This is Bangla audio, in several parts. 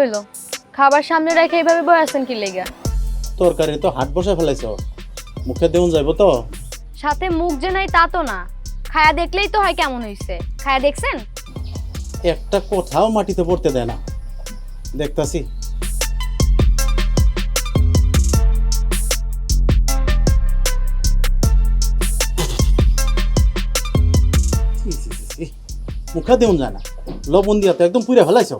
হইল? খাবার সামনে রেখে এইভাবে বয়ে আছেন কি লেগা? তরকারি তো হাট বসে ফেলাইছ। মুখে দেউন যাইব তো? সাথে মুখ যে নাই তা তো না। খায়া দেখলেই তো হয় কেমন হইছে। খায়া দেখছেন? একটা কোথাও মাটিতে পড়তে দেয় না। দেখতাছি। মুখে দেউন যায় না। লবণ দিয়া তো একদম পুড়ে ফেলাইছ।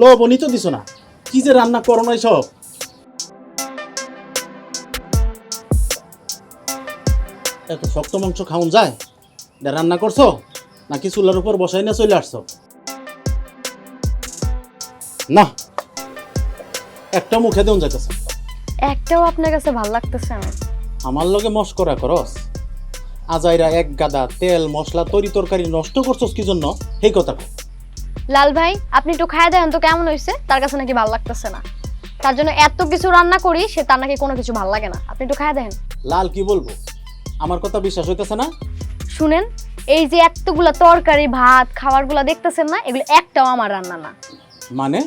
লবণই তো দিছ না? কি যে রান্না করো না সব এত শক্ত মাংস খাওন যায়? এটা রান্না করছ? নাকি চুলার উপর বসাই না চলে আসছো? না একটা মুখে দেউন যাইতেছে। একটাও আপনার কাছে ভালো লাগতেছে না। আমার লগে মস্করা করস। আজাইরা এক গাদা তেল মশলা তরি তরকারি নষ্ট করছস কি জন্য? সেই কথা। লাল ভাই আপনি একটু খায়া দেন তো কেমন হইছে? তার কাছে নাকি ভালো লাগতেছে না। তার জন্য এত কিছু রান্না করি সে তার নাকি কোনো কিছু ভালো লাগে না। আপনি একটু খায়া দেন। লাল কি বলব? আমার কথা বিশ্বাস হইতেছে না? শুনেন এই যে এতগুলা তরকারি ভাত খাবারগুলা দেখতেছেন না এগুলো একটাও আমার রান্না না। মানে?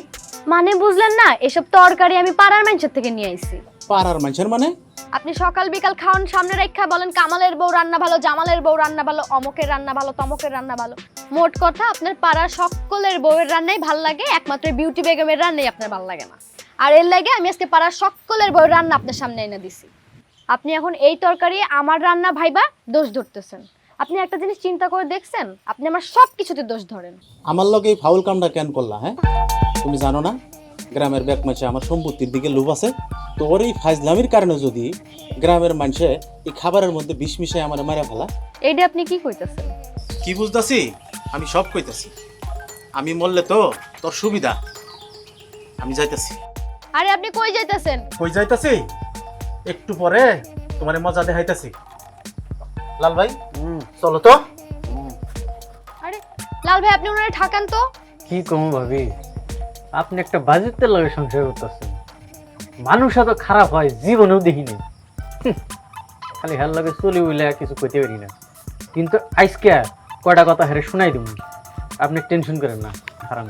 মানে বুঝলেন না এসব তরকারি আমি পাড়ার মানুষের থেকে নিয়ে আইছি। পাড়ার মানুষের মানে? আপনি সকাল বিকাল খাওয়ান সামনে রেখা বলেন কামালের বউ রান্না ভালো জামালের বউ রান্না ভালো অমকের রান্না ভালো তমকের রান্না ভালো। মোট কথা আপনার পাড়ার সকলের বউয়ের রান্নাই ভালো লাগে একমাত্র বিউটি বেগমের রান্নাই আপনার ভালো লাগে না। আর এর লাগে আমি আজকে পাড়ার সকলের বউয়ের রান্না আপনার সামনে এনে দিছি। আপনি এখন এই তরকারি আমার রান্না ভাইবা দোষ ধরতেছেন। আপনি একটা জিনিস চিন্তা করে দেখছেন আপনি আমার সব কিছুতে দোষ ধরেন। আমার লগে এই ফাউল কামটা কেন করলা হ্যাঁ? তুমি জানো না গ্রামের ব্যাক মাছে আমার সম্পত্তির দিকে লোভ আছে। তোর এই ফাইজলামির কারণে যদি গ্রামের মানুষে এই খাবারের মধ্যে বিষ মিশাই আমার মারা ফেলা। এইটা আপনি কি কইতেছেন? কি বুঝতাছি? আমি সব কইতাছি। আমি মরলে তো তোর সুবিধা। আমি যাইতাছি। আরে আপনি কই যাইতাছেন? কই যাইতাছি? একটু পরে তোমার মজা দেখাইতাছি। লাল ভাই চলো তো। আরে লাল ভাই আপনি ওনারে ঠাকান তো। কি কম ভাবি? আপনি একটা বাজেটের লগে সংসার করতেছেন। মানুষ এত খারাপ হয় জীবনেও দেখিনি। খালি হার লগে চলি উইলে কিছু কইতে পারি না। কিন্তু আজকে কয়টা কথা হেরে শোনাই দিব আপনি টেনশন করেন না হারাম।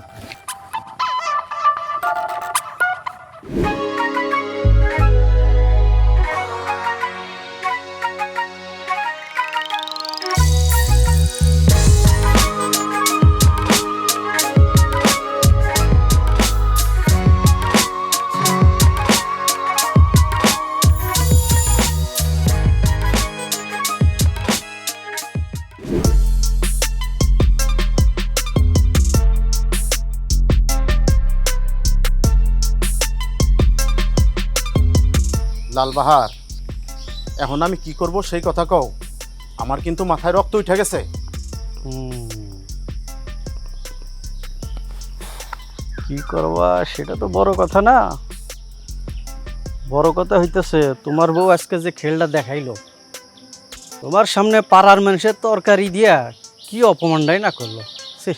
লালবাহার। এখন আমি কি করব সেই কথা কও। আমার কিন্তু মাথায় রক্ত উঠে গেছে। কি করবা সেটা তো বড় কথা না। বড় কথা হইতেছে তোমার বউ আজকে যে খেলটা দেখাইলো তোমার সামনে পাড়ার মানুষের তরকারি দিয়া কি অপমান অপমানটাই না করল। ছি,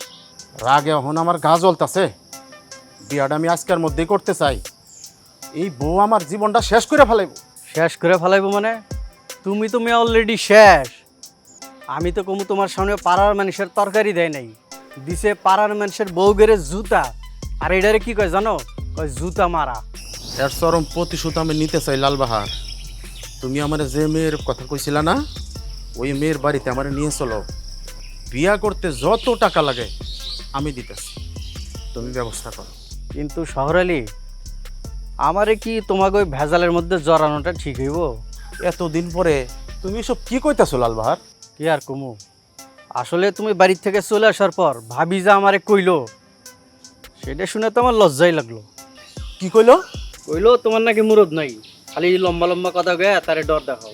রাগে এখন আমার গা জ্বলতাছে। বিয়াটা আমি আজকের মধ্যেই করতে চাই। এই বউ আমার জীবনটা শেষ করে ফেলাইব। শেষ করে ফেলাইবো মানে? তুমি তুমি অলরেডি শেষ। আমি তো কমু তোমার সামনে পাড়ার মানুষের তরকারি দেয় নাই। দিছে পাড়ার মানুষের বউ গেরে জুতা। আর এটারে কি কয় জানো? কয় জুতা মারা। এর চরম প্রতিশোধ আমি নিতে চাই লালবাহার। তুমি আমার যে মেয়ের কথা কইছিলা না ওই মেয়ের বাড়িতে আমার নিয়ে চলো। বিয়া করতে যত টাকা লাগে আমি দিতেছি। তুমি ব্যবস্থা করো। কিন্তু শহরালি আমারে কি তোমাকে ওই ভেজালের মধ্যে জড়ানোটা ঠিক হইব? এতদিন পরে তুমি সব কি কইতাছো লালবাহার? কি আর কমু? আসলে তুমি বাড়ির থেকে চলে আসার পর ভাবি যা আমারে কইলো সেটা শুনে তো আমার লজ্জাই লাগল। কি কইলো? কইলো তোমার নাকি মুরদ নাই খালি লম্বা লম্বা কথা গয়া তারে ডর দেখাও।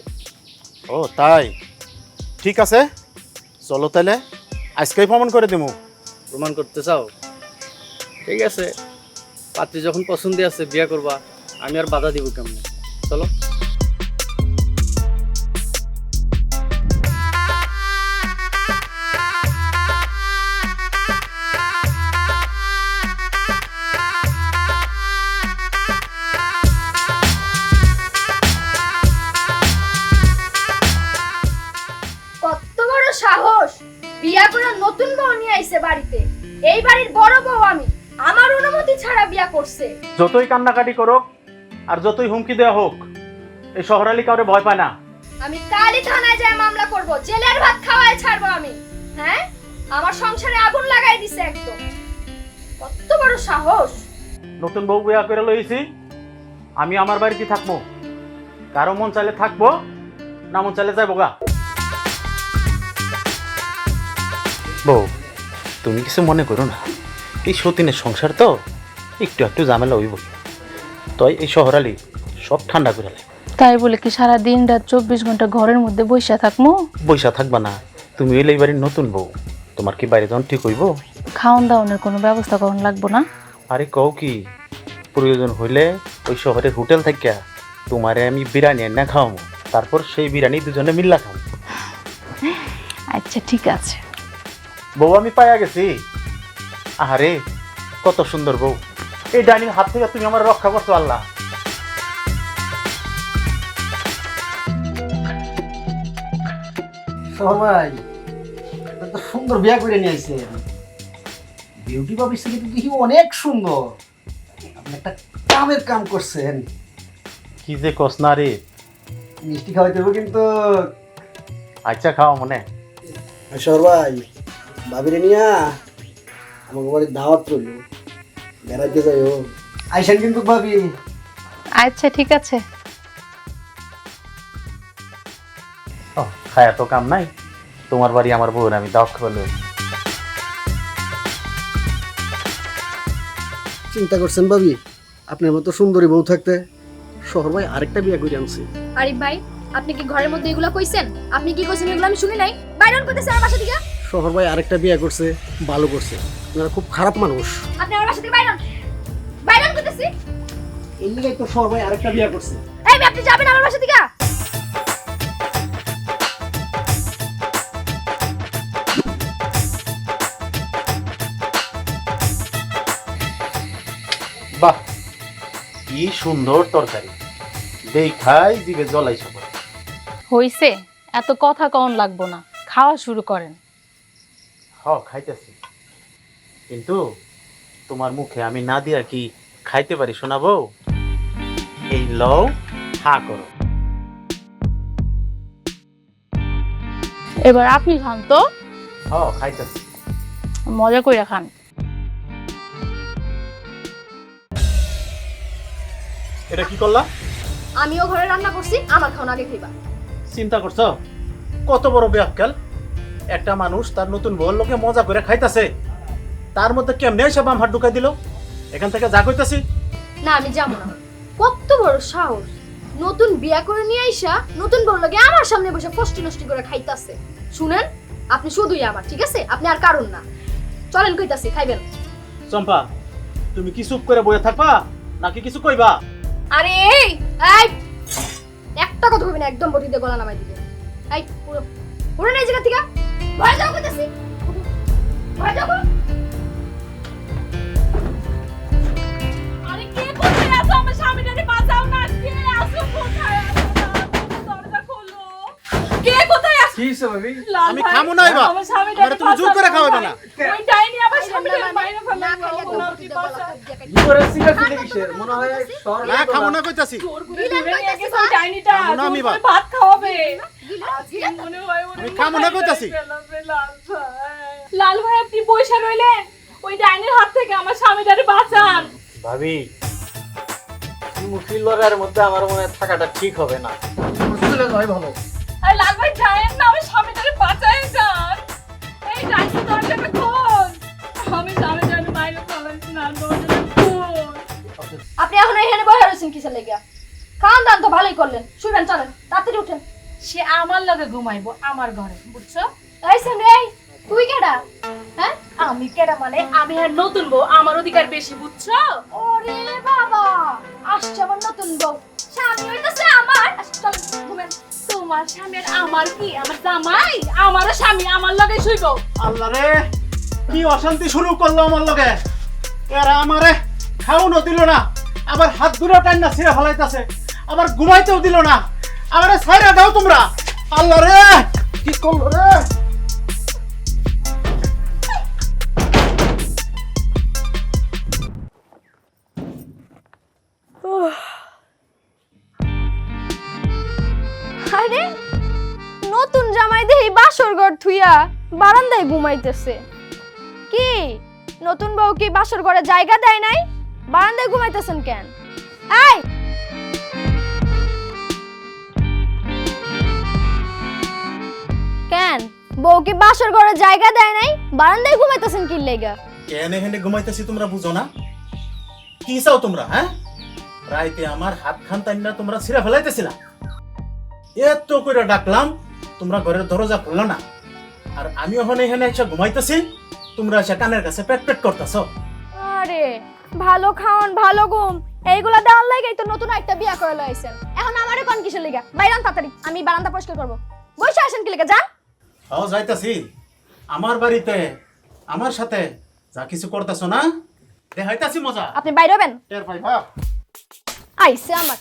ও তাই? ঠিক আছে চলো তাহলে আজকেই প্রমাণ করে দেবো প্রমাণ করতে চাও? ঠিক আছে। পাত্রী যখন পছন্দ আছে, বিয়ে করবা, আমি আর বাধা দিব কেমন? চলো। কত বড় সাহস! বিয়া করে নতুন বউ নিয়ে আইছে বাড়িতে। এই বাড়ির বড় বউ আমি। ছাড়া করছে। যতই কান্নাকাটি করুক আর যতই হুমকি দেওয়া হোক এই শহরালি কাউরে ভয় পায় না। আমি কালই থানায় যায় মামলা করব জেলের ভাত খাওয়ায় ছাড়বো আমি। হ্যাঁ? আমার সংসারে আগুন লাগাই দিছে একদম। কত বড় সাহস। নতুন বউ বিয়া করে লইছি আমি আমার বাড়িতে থাকব। কারও মন চাইলে থাকব না মন চাইলে যাইবো গা। বউ তুমি কিছু মনে করো না। এই সতীনের সংসার তো একটু একটু ঝামেলা হইব। তাই এই শহরালি সব ঠান্ডা করে লাই। তাই বলে কি সারা দিন রাত চব্বিশ ঘণ্টা ঘরের মধ্যে বসে থাকব বৈশা থাকবা না। তুমি এলে এই বাড়ির নতুন বউ। তোমার কি বাইরে যখন ঠিক হইব? খাওয়ান দাওয়ানোর কোনো ব্যবস্থা করুন লাগবো না? আরে কও কি প্রয়োজন হইলে ওই শহরের হোটেল থেকে তোমারে আমি বিরিয়ানি না খাওয়াবো তারপর সেই বিরিয়ানি দুজনে মিল্লা খাব আচ্ছা ঠিক আছে। বউ আমি পাইয়া গেছি। আহারে কত সুন্দর বউ। এই ডাইনির হাত থেকে তুমি আমার রক্ষা করছ আল্লাহ। সবাই তো সুন্দর বিয়া করে নিয়ে বিউটি বাবির সাথে কিন্তু দেখি অনেক সুন্দর। আপনি একটা কামের কাম করছেন। কি যে কস না রে? মিষ্টি খাওয়াইতে হবে কিন্তু। আচ্ছা খাওয়া মনে। সবাই বাবিরে নিয়া আমাকে বাড়ির দাওয়াত করল বেড়াইতে যাইও। আইসেন কিন্তু ভাবি। আচ্ছা ঠিক আছে। ও খায়া তো কাম নাই। তোমার বাড়ি আমার বউর আমি খাব চিন্তা করছেন ভাবি? আপনার মতো সুন্দরী বউ থাকতে শহর ভাই আরেকটা বিয়া করে আনছি। আরিফ ভাই আপনি কি ঘরের মধ্যে এগুলো কইছেন? আপনি কি কইছেন এগুলো আমি শুনি নাই? বাইরন কইতেছে আমার বাসা থেকে। শহর ভাই আরেকটা বিয়ে করছে ভালো করছে। আপনারা খুব খারাপ মানুষ। আপনি আমার বাসা থেকে বাইরন। বাইরন এই লিগাই তো শহর ভাই আরেকটা বিয়া করছে। এই আপনি যাবেন আমার বাসা থেকে বাহ কি সুন্দর তরকারি। দেখাই জিভে জলাই সব হইছে এত কথা কন লাগবো না। খাওয়া শুরু করেন। হ খাইতেছি। কিন্তু তোমার মুখে আমি না দিয়া কি খাইতে পারি শোনাবো? এই লও হা করো। এবার আপনি খান তো। হ খাইতেছি। মজা করে খান। এটা কি করলা? আমিও ঘরে রান্না করছি আমার খাওয়া আগে খাইবা। চিন্তা করছ? কত বড় ব্যাককাল? একটা মানুষ তার নতুন বউর লোকে মজা করে খাইতাছে। তার মধ্যে কেমনে সব হাত ঢুকাই দিল? এখান থেকে যা কইতাছি। না আমি যাব না। কত বড় সাহস। নতুন বিয়া করে নিয়ে আইসা নতুন বড় লাগে আমার সামনে বসে ফষ্টি নষ্টি করে খাইতাছে। শুনেন আপনি শুধুই আমার ঠিক আছে? আপনি আর কারণ না। চলেন কইতাছি খাইবেন। চম্পা তুমি কি চুপ করে বয়ে থাকবা নাকি কিছু কইবা? আরে এই এই! একটা কথা কইবেন একদম বটিতে গলা নামাই দিবেন। এই পুরো পুরো নাই জায়গা থেকে। ভয় যাও কইতাছি ভয় যাও আরে কে কোথায় আছো? আমার স্বামীটাকে বাঁচাও না। কে আছো? কোথায় আছো? দরজা খোলো। কে কোথায় আছো? কি হয়েছে ভাবি? আমি ভাই, না এবার। আমার স্বামীটাকে তুমি জোর করে খাওয়াবে না। ওই ডাইনি আমার বাইরে ফেলে না কি কিসের? মনে হয় শহর না খামো না কইতাছি। জোর করে কইতাছে ডাইনিটা। ভাত খাওয়াবে। আমি লাল ভাই। আপনি রইলেন। ওই ডাইনির হাত থেকে আমার বাঁচান। ভাবি মুখি লড়ার মধ্যে আমার মনে থাকাটা ঠিক হবে না। চলে যাওয়াই ভালো। আর লাল ভাই না আমার বাঁচাই যান। এই ডাইনি দরজাটা খোল। আমি স্বামীটাকে বাইরে ফেলাইছি না দরজাটা খোল। আপনি এখন এখানে বসে রয়েছেন কিসের লেগিয়া? খান দান তো ভালোই করলেন। শুবেন চলেন তাড়াতাড়ি উঠেন। সে আমার লগে ঘুমাইবো আমার ঘরে বুঝছ? এই সেন তুই কেডা? হ্যাঁ? আমি কেডা মানে? আমি আর নতুন বউ আমার অধিকার বেশি বুঝছ? ওরে বাবা আসছে আমার নতুন বউ। স্বামী হইতেছে আমার। আচ্ছা, চল ঘুমেন। তোমার স্বামী আর আমার কি? আমার জামাই? আমারও স্বামী আমার লগে শুইবো। আল্লাহ রে কি অশান্তি শুরু করল আমার লগে? এরা আমারে খাওয়ানো দিল না আবার হাত দুটো টাইম না ছিঁড়ে ফেলাইতেছে আবার ঘুমাইতেও দিল না। আমারে ছাইরা দাও তোমরা। আল্লাহ রে, কি করল রে? আরে, নতুন জামাই দেহি বাসর ঘর থুইয়া বারান্দায় ঘুমাইতেছে। কি? নতুন বউ কি বাসর ঘরে জায়গা দেয় নাই? বারান্দায় ঘুমাইতেছেন কেন? এই! কেন বউ কি বাসর ঘরে জায়গা দেয় নাই? বারান্দায় ঘুমাইতেছেন কি লেগা? কেন এখানে ঘুমাইতেছি তোমরা বুঝো না? কি চাও তোমরা হ্যাঁ? রাইতে আমার হাত খান তাই না তোমরা ছিঁড়া ফেলাইতেছিলা। এত করে ডাকলাম তোমরা ঘরের দরজা খুললো না। আর আমি ওখানে এখানে এসে ঘুমাইতেছি তোমরা এসে কানের কাছে পেট পেট করতেছ। আরে ভালো খাওন ভালো ঘুম। এইগুলা দেওয়ার লাগেই তো নতুন একটা বিয়া করে লাইছেন এখন আমারে কোন কিসের লিগা? বাইরান তাড়াতাড়ি আমি বারান্দা পরিষ্কার করব। বসে আসেন কি লিগা যান। ও যাইতাছি আমার বাড়িতে আমার সাথে যা কিছু করতেছ না? দেখাইতাছি মজা। আপনি বাইরে হবেন? টের পাই ভাব। আইসে আমার।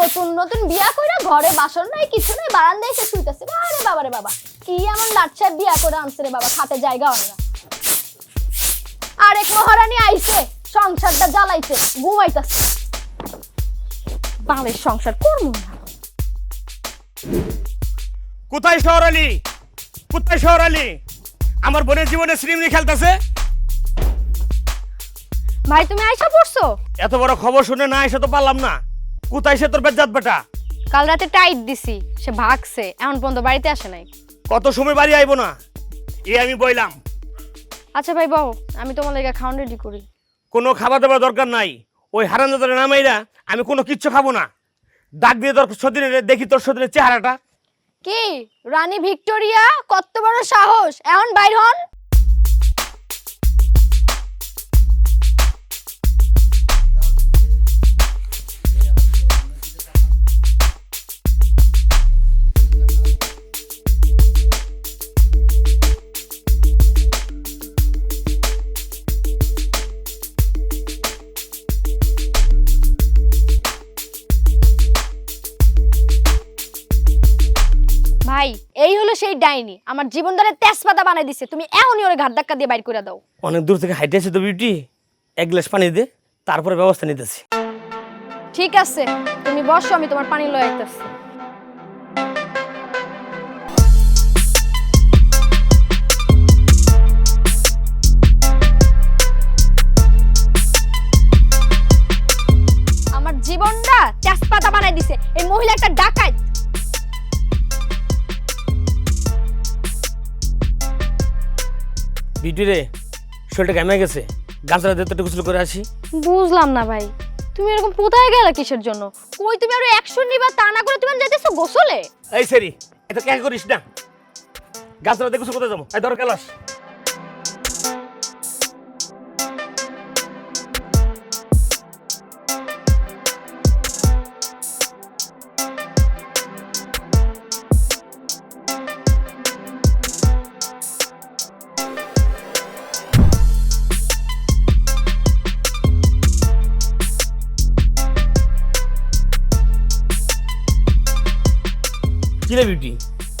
নতুন নতুন বিয়া কইরা ঘরে বাসন নাই কিছু নাই বারান্দায় এসে শুইতেছে। আরে বাবা রে বাবা কি এমন লাচ্ছা বিয়া করে আনছে রে বাবা খাতে জায়গা হয় না। আরেক মহারানী আইছে সংসারটা জ্বালাইছে ঘুমাইতেছে। বাংলাদেশ সংসার করব না। কোথায় শহর আলী কোথায় শহর আলী? আমার বোনের জীবনে শ্রীমনি খেলতেছে? ভাই তুমি আইসা পড়ছো? এত বড় খবর শুনে না এসে তো পারলাম না। কোথায় সে তোর বেজাত বেটা? কাল রাতে টাইট দিছি সে ভাগছে এখন পর্যন্ত বাড়িতে আসে নাই। কত সময় বাড়ি আইবো না? এ আমি বইলাম। আচ্ছা ভাই বাবু আমি তোমার লেগে খাওয়ান রেডি করি। কোনো খাবার দাবার দরকার নাই। ওই হারানদাদের নামাইরা আমি কোনো কিচ্ছু খাব না। দাগ দিয়ে তোর সদিনের দেখি তোর সদিনের চেহারাটা। কি? রানী ভিক্টোরিয়া কত বড় সাহস? এখন বাইর হন। ডাইনি আমার জীবন ধরে তেজপাতা বানাই দিছে। তুমি এখনই ওরে ঘাট ধাক্কা দিয়ে বাইর করে দাও। অনেক দূর থেকে হাইটে আছে তো বিউটি এক গ্লাস পানি দে তারপরে ব্যবস্থা নিতেছি। ঠিক আছে তুমি বসো আমি তোমার পানি লয়ে আইতাছি। আমার জীবনটা তেজপাতা বানাই দিছে। এই মহিলা একটা ডাকাত। বিউটি রে শরীরটা কেমন গেছে। গাছটা দেখতে তো গোসল করে আসি। বুঝলাম না ভাই। তুমি এরকম কোথায় গেলে কিসের জন্য? কই তুমি আরও অ্যাকশন নিবা তা না করে তুমি যেতেছো গোসলে? এই সেরি এটা কে করিস না। গাছটা দিয়ে গোসল করতে যাব। এই ধর কেলাস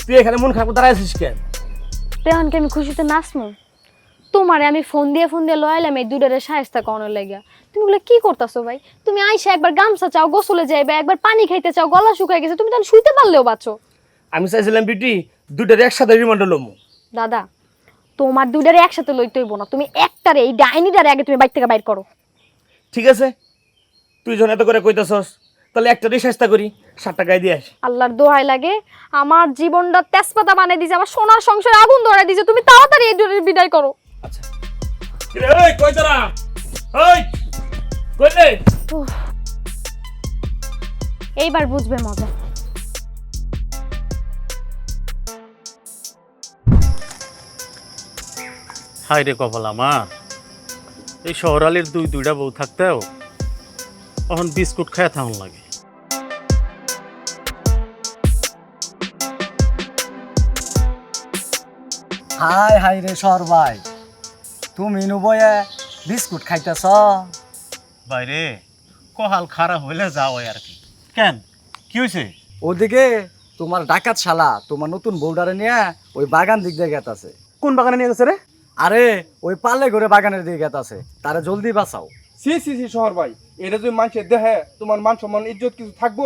তুই এখানে মন খারাপ দাঁড়ায় আছিস কেন? তেহনকে আমি খুশিতে নাচমু। তোমারে আমি ফোন দিয়ে ফোন দিয়ে লয়ালাম এই দুটারে সাহেস্তা করানোর লাগিয়া তুমি বলে কি করতেছো ভাই? তুমি আইসা একবার গামছা চাও গোসলে যাইবে একবার পানি খাইতে চাও গলা শুকাই গেছে তুমি তখন শুইতে পারলেও বাঁচো। আমি চাইছিলাম বিউটি দুইটার একসাথে রিমান্ডার লমু। দাদা তোমার দুটারে একসাথে লইতে হইব না। তুমি একটারে এই ডাইনিটারে আগে তুমি বাইর থেকে বাইর করো। ঠিক আছে? তুই যখন এত করে কইতাছস তাহলে একটা রিসার্চটা করি ষাট টাকায় দিয়ে আসি। আল্লাহর দোহাই লাগে আমার জীবনটা তেজপাতা বানাই দিছে আমার সোনার সংসারে আগুন ধরে দিছে তুমি তাড়াতাড়ি এই দুটারে বিদায় করো। আচ্ছা। এই কই তোরা ওই কই রে? এইবার বুঝবে মজা। হাই রে কপাল আমার। এই শহরালির দুই দুইটা বউ থাকতেও তখন বিস্কুট খায় থাকুন লাগে। হাই হাই রে সর ভাই। তুমি নুবয়ে বিস্কুট খাইতেছ? বাইরে কহাল খারাপ হইলে যাও আর কি। কেন? কি হয়েছে ওদিকে তোমার ডাকাত শালা তোমার নতুন বউডারে নিয়ে ওই বাগান দিক দিয়ে গেতাছে। কোন বাগানে নিয়ে গেছে রে? আরে ওই পালে ঘরে বাগানের দিকে গেতাছে। তারা জলদি বাঁচাও। সি সি সি শহর ভাই। এটা যদি মানুষের দেহে তোমার মান সম্মান ইজ্জত কিছু থাকব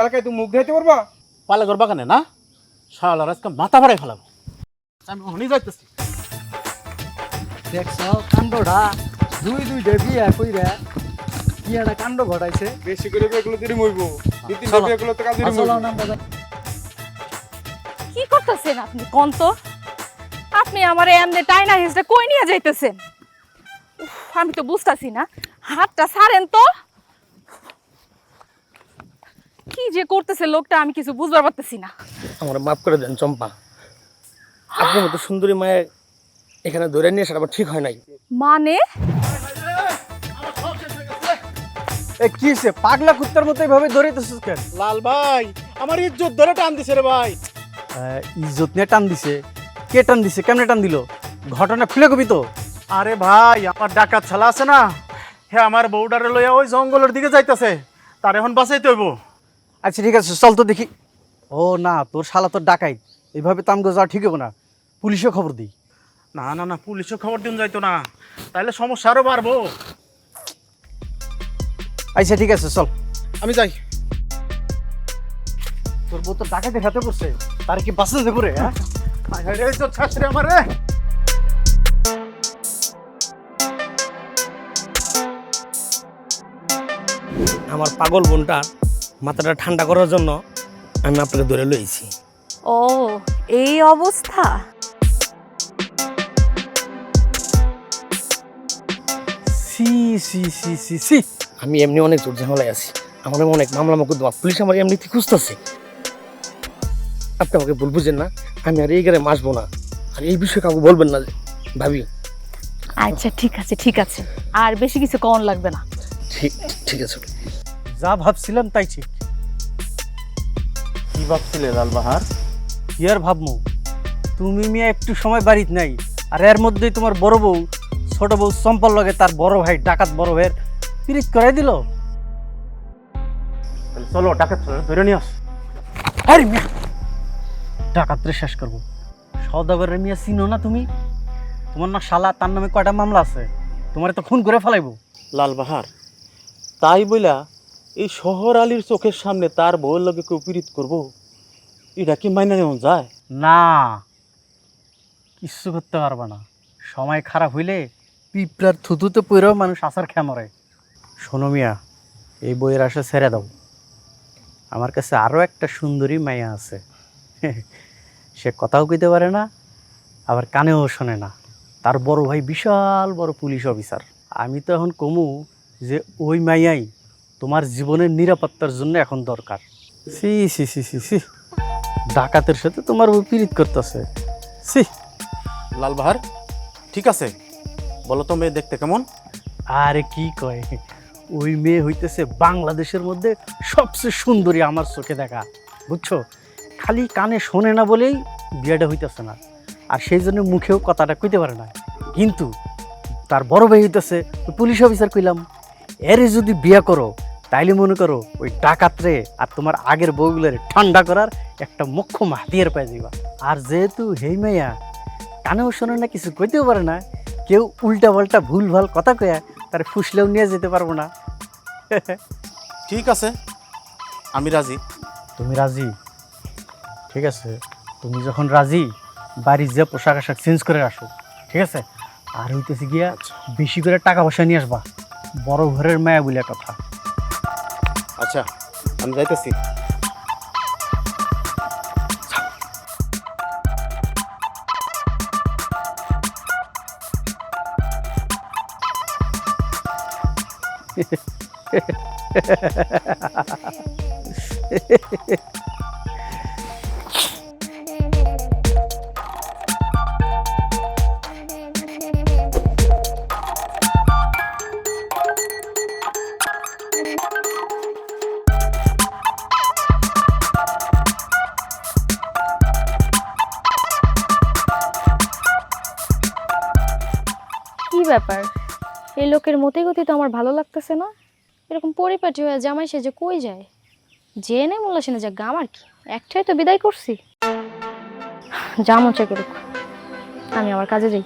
এলাকায় তুমি মুখ দেখাইতে পারবা? পালে ঘর বাগানে না? শালার আজকে মাথা ভাড়াই ফেলাবো। আমি ওখানেই যাইতেছি। দেখছ কাণ্ডটা দুই দুই বিয়া কইরা কি একটা কাণ্ড ঘটাইছে। বেশি করে এগুলো দিদি মইব দুই তিন তো কাজে আসলে কি করতেছেন আপনি কোন তো আপনি আমার এমনি টাইনা কই নিয়ে যাইতেছেন? উফ, আমি তো বুঝতাছি না। হাতটা ছাড়েন তো। কি যে করতেছে লোকটা আমি কিছু বুঝবার পারতেছি না। আমার মাফ করে দেন চম্পা। আপনার মতো সুন্দরী মায়ের এখানে ধরে নিয়ে সেটা আমার ঠিক হয় নাই। মানে? এ কি সে পাগলা কুত্তার মতো এভাবে দৌড়াইতেছিস কেন? লাল ভাই আমার ইজ্জত ধরে টান দিছে রে ভাই। ইজ্জত নিয়ে টান দিছে? কে টান দিছে? কেমনে টান দিল? ঘটনা খুলে কবি তো। আরে ভাই আমার ডাকাত ছালা আছে না? হে আমার বউডারে লইয়া ওই জঙ্গলের দিকে যাইতাছে। তার এখন বাঁচাইতে হইব। আচ্ছা ঠিক আছে চল তো দেখি। ও না তোর শালা তোর ডাকাই। এইভাবে তামগো যাওয়া ঠিক হবে না। পুলিশে খবর দিই। না না না পুলিশও খবর দিন যাইতো না। তাইলে সমস্যা আরও বাড়বো। আচ্ছা ঠিক আছে চল। আমি যাই। তোর বউ তো ডাকাইতে হাতে পড়ছে। তার কি বাঁচতে দেবো রে হ্যাঁ? ছাড়ছে আমার রে। আমার পাগল বোনটা মাথাটা ঠান্ডা করার জন্য আমি আপনাকে ধরে লইছি। ও এই অবস্থা? C C C C C. আমি এমনি অনেক জোর ঝামেলায় আছি। আমার এমন অনেক মামলা মকদ্দমা। পুলিশ আমার এমনিতে খুঁজতেছে। আপনি আমাকে ভুল বুঝেন না। আমি আর এই গ্রামে আসব না। আর এই বিষয়ে কাউকে বলবেন না যে, ভাবি। আচ্ছা ঠিক আছে ঠিক আছে। আর বেশি কিছু কম লাগবে না। ঠিক ঠিক আছে। যা ভাবছিলাম তাই ঠিক। কি ভাবছিলে লালবাহার? কি আর ভাবমু? তুমি মিয়া একটু সময় বাড়িতে নাই। আর এর মধ্যেই তোমার বড় বউ ছোট বউ চম্পল লগে তার বড় ভাই ডাকাত বড় ভাইয়ের পিরিত করাই দিল। চলো ডাকাত ধরে নিয়ে আস। আরে মিয়া! ডাকাতরে শেষ করব। সদাগরের মিয়া চিনো না তুমি? তোমার না শালা তার নামে কয়টা মামলা আছে? তোমার তো খুন করে ফেলাইবো। লালবাহার তাই বইলা এই শহর আলীর চোখের সামনে তার বউয়ের লগে কেউ পীড়িত করব? এটা কি মাইনা নেওয়া যায়? না কিচ্ছু করতে পারবা না। সময় খারাপ হইলে পিঁপড়ার থুতুতে পইরেও মানুষ আসার খেয়া মরে। শোনো মিয়া, এই বইয়ের আসে ছেড়ে দাও। আমার কাছে আরও একটা সুন্দরী মাইয়া আছে। সে কথাও কইতে পারে না, আবার কানেও শোনে না। তার বড় ভাই বিশাল বড় পুলিশ অফিসার। আমি তো এখন কমু যে ওই মাইয়াই তোমার জীবনের নিরাপত্তার জন্য এখন দরকার। C C C C C ডাকাতের সাথে তোমার পীড়িত করতেছে। সি লালবাহার, ঠিক আছে। বলো তো মেয়ে দেখতে কেমন? আরে কি কয়? ওই মেয়ে হইতেছে বাংলাদেশের মধ্যে সবচেয়ে সুন্দরী আমার চোখে দেখা, বুঝছ? খালি কানে শোনে না বলেই বিয়েটা হইতেছে না, আর সেই জন্য মুখেও কথাটা কইতে পারে না। কিন্তু তার বড় ভাই হইতেছে পুলিশ অফিসার কইলাম, এরে যদি বিয়ে করো, তাইলে মনে করো ওই ডাকাতরে আর তোমার আগের বউগুলোরে ঠান্ডা করার একটা মোক্ষম হাতিয়ার পাই যাইবা আর যেহেতু হেই মাইয়া, কানেও শোনে না, কিছু কইতেও পারে না কেউ উল্টা পাল্টা ভুল ভালো কথা কয়া তার ফুসলেও নিয়ে যেতে পারব না। ঠিক আছে আমি রাজি। তুমি রাজি? ঠিক আছে তুমি যখন রাজি বাড়ির যে পোশাক আশাক চেঞ্জ করে আসো ঠিক আছে? আর হইতেছে গিয়া বেশি করে টাকা পয়সা নিয়ে আসবা। বড় ঘরের মায়া বলে কথা। আচ্ছা আমি যাইতেছি। কি ব্যাপার? এই লোকের মতে গতি তো আমার ভালো লাগতেছে না? এরকম পরিপাটি হয়ে জামাই সে যে কই যায়? জেনে মোল্লা সেনে যা আমার কি? একটাই তো বিদায় করছি। যা চেক করুক আমি আমার কাজে যাই।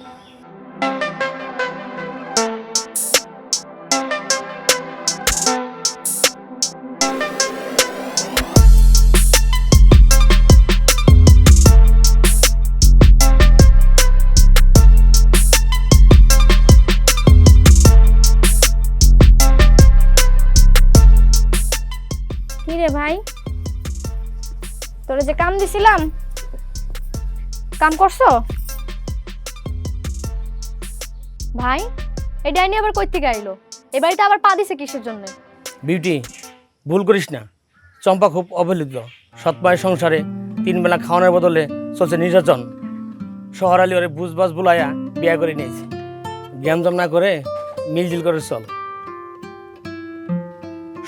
যে কাম দিছিলাম। কাম করছ? ভাই, এই ডাইনি আবার কই থেকে আইলো? এ বাড়িতে আবার পা দিছে কিসের জন্য? বিউটি, ভুল করিস না। চম্পা খুব অবহেলিত। সৎমায়ের সংসারে তিন বেলা খাওয়ানোর বদলে চলছে নির্যাতন। শহর আলী ওরে বুঝবাস বুলাইয়া বিয়া করে নিয়েছে। জ্ঞানজম না করে মিলজিল করে চল।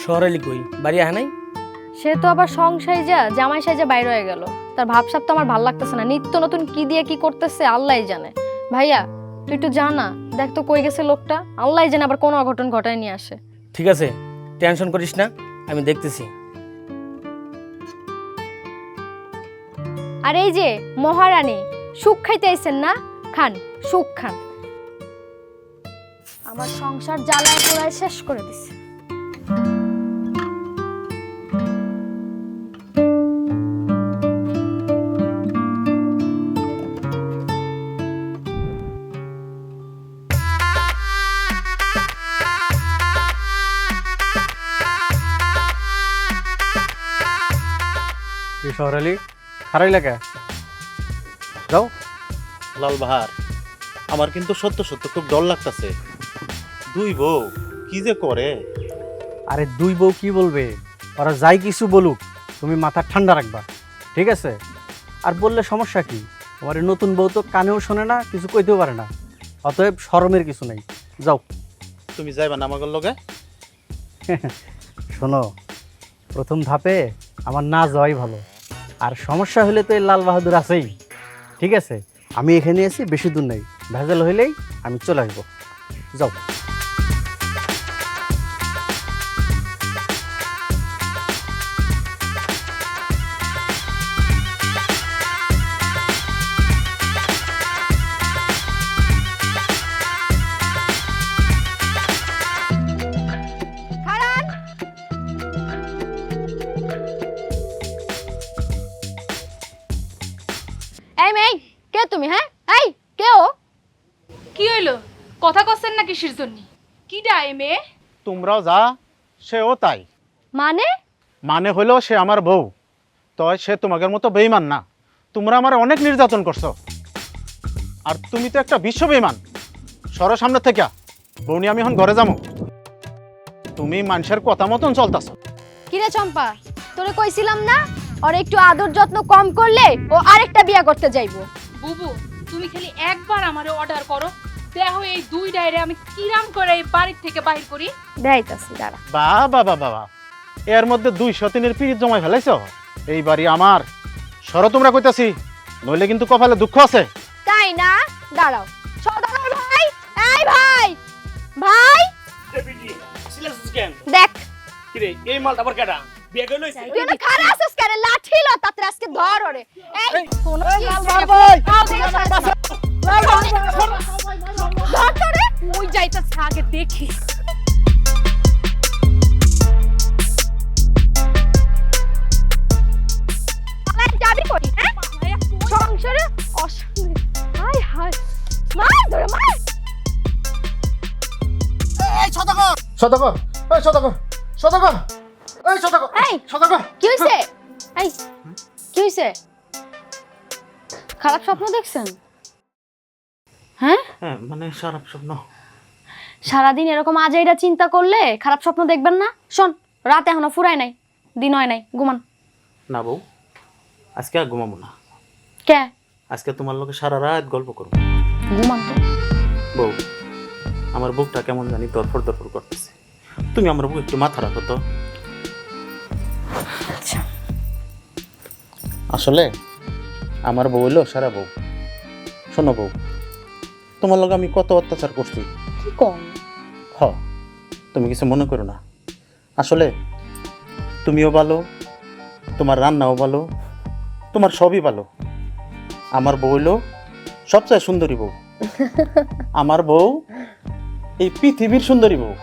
শহর আলী কই? বাড়ি আহে নাই? সে তো আবার সংসারে যা জামাই সাইজা বাইরে হয়ে গেল। তার ভাবসাব তো আমার ভালো লাগতেছে না। নিত্য নতুন কি দিয়ে কি করতেছে আল্লাহই জানে। ভাইয়া তুই একটু জানা দেখ তো কই গেছে লোকটা। আল্লাহই জানে আবার কোনো অঘটন ঘটায় নিয়ে আসে। ঠিক আছে টেনশন করিস না আমি দেখতেছি। আর এই যে মহারানী সুখ খাইতে আইছেন না? খান সুখ খান। আমার সংসার জ্বালায় পোড়ায় শেষ করে দিছে। শহর আলী লাগে যাও। লাল বাহার আমার কিন্তু সত্য সত্য খুব ডর লাগতাছে। দুই বউ কি যে করে? আরে দুই বউ কি বলবে? ওরা যাই কিছু বলুক তুমি মাথা ঠান্ডা রাখবা ঠিক আছে? আর বললে সমস্যা কি? তোমার এই নতুন বউ তো কানেও শোনে না কিছু কইতেও পারে না। অতএব শরমের কিছু নাই। যাও। তুমি যাইবা না আমাদের লগে? শোনো প্রথম ধাপে আমার না যাওয়াই ভালো। আর সমস্যা হলে তো এই লাল বাহাদুর আছেই। ঠিক আছে? আমি এখানে আছি বেশি দূর নেই। ভেজাল হইলেই আমি চলে আসব। যাও। এই মেই কে তুমি হ্যাঁ? এই কে ও? কি হইল? কথা কছেন না কিসের জন্য? কি ডায় মেয়ে? তোমরাও যা সেও তাই। মানে? মানে হইল সে আমার বউ। তো সে তোমাদের মতো বেইমান না। তোমরা আমার অনেক নির্যাতন করছ। আর তুমি তো একটা বিশ্ব বেইমান। সরো সামনে থেকে। বউ নিয়ে আমি এখন ঘরে যাব। তুমি মানুষের কথা মতন চলতাছো। কিরে চম্পা তোরে কইছিলাম না ওর একটু আদর যত্ন কম করলে ও আরেকটা বিয়া করতে যাইবো। বুবু তুমি খালি একবার আমারে অর্ডার করো। দেখো এই দুই ডাইরে আমি কিরাম করে এই বাড়ির থেকে বাহির করি। দেখাইতাছি দাঁড়া। বা বাবা বাবা। এর মধ্যে দুই সতিনের পিড়িত জমাই ফেলাইছ? এই বাড়ি আমার। সরো তোমরা কইতাছি নইলে কিন্তু কপালে দুঃখ আছে। তাই না? দাঁড়াও। সদাগর ভাই এই ভাই ভাই। দেখ। এই মালটা আবার কেটা বিয়ে করে লইছে তুই না খারাপ কেন লাঠি লো তাতে আজকে ধর ওরে এই কোন ধর তো ওই যাইতাছে আগে দেখি। যাবি কই হ্যাঁ? সংসারে অশান্তি। হাই হাই। মার ধরে মার এই সদাগর সদাগর এই সদাগর সদাগর এই সদাগর এই সদাগর কি হইছে? এই কি হইছে? খারাপ স্বপ্ন দেখছেন? হ্যাঁ? হ্যাঁ মানে খারাপ স্বপ্ন। সারাদিন এরকম আজাইরা চিন্তা করলে খারাপ স্বপ্ন দেখবেন না? শোন রাত এখনও ফুরায় নাই দিন হয় নাই ঘুমান। না বউ আজকে আর ঘুমাবো না। কে? আজকে তোমার লোকে সারা রাত গল্প করব। ঘুমান তো। বউ আমার বুকটা কেমন জানি দরফর দরফর করতেছে। তুমি আমার বুক একটু মাথা রাখো তো। আসলে আমার বউ হইল সারা বউ। শোনো বউ তোমার লগে আমি কত অত্যাচার করছি? কি কম হ তুমি কিছু মনে করো না। আসলে তুমিও ভালো তোমার রান্নাও ভালো তোমার সবই ভালো। আমার বউ হইল সবচেয়ে সুন্দরী বউ। আমার বউ এই পৃথিবীর সুন্দরী বউ।